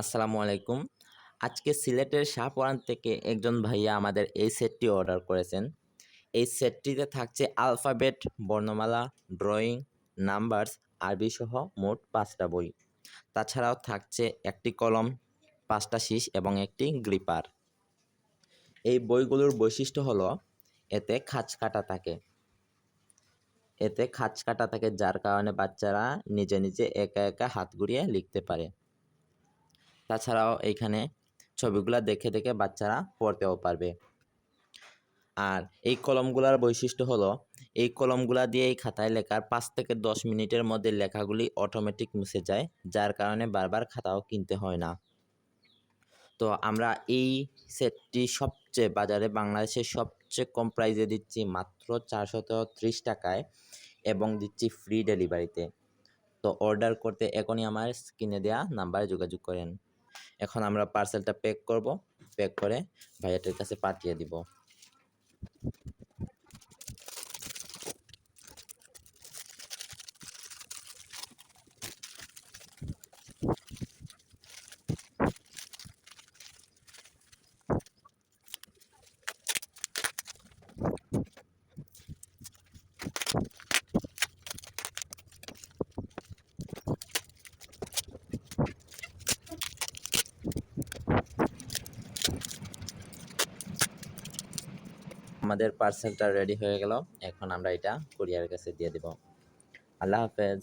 আসসালামু আলাইকুম। আজকে সিলেটের শাহপুরান থেকে একজন ভাইয়া আমাদের এই সেটটি অর্ডার করেছেন। এই সেটটিতে থাকছে আলফাবেট, বর্ণমালা, ড্রয়িং, নাম্বারস আরবি সহ মোট পাঁচটা বই। তাছাড়াও থাকছে একটি কলম, পাঁচটা শীষ এবং একটি গ্রিপার। এই বইগুলোর বৈশিষ্ট্য হলো, এতে খাঁচ কাটা থাকে। এতে খাঁচ কাটা থাকে যার কারণে বাচ্চারা নিজে নিজে একা একা হাত ঘুরিয়ে লিখতে পারে। তাছাড়াও এইখানে ছবিগুলা দেখে দেখে বাচ্চারা পড়তেও পারবে। আর এই কলমগুলার বৈশিষ্ট্য হলো, এই কলমগুলা দিয়ে এই খাতায় লেখার পাঁচ থেকে দশ মিনিটের মধ্যে লেখাগুলি অটোমেটিক মুছে যায়, যার কারণে বারবার খাতাও কিনতে হয় না। তো আমরা এই সেটটি সবচেয়ে বাজারে বাংলাদেশের সবচেয়ে কম প্রাইসে দিচ্ছি মাত্র চারশত ত্রিশ টাকায় এবং দিচ্ছি ফ্রি ডেলিভারিতে তো। অর্ডার করতে এখনই আমার স্ক্রিনে দেওয়া নাম্বারে যোগাযোগ করেন। এখন আমরা পার্সেলটা প্যাক করব। প্যাক করে ভাইয়াটির কাছে পাঠিয়ে দিব। আমাদের পার্সেলটা রেডি হয়ে গেল। এখন আমরা এটা কুরিয়ারের কাছে দিয়ে দেব। আল্লাহ হাফেজ।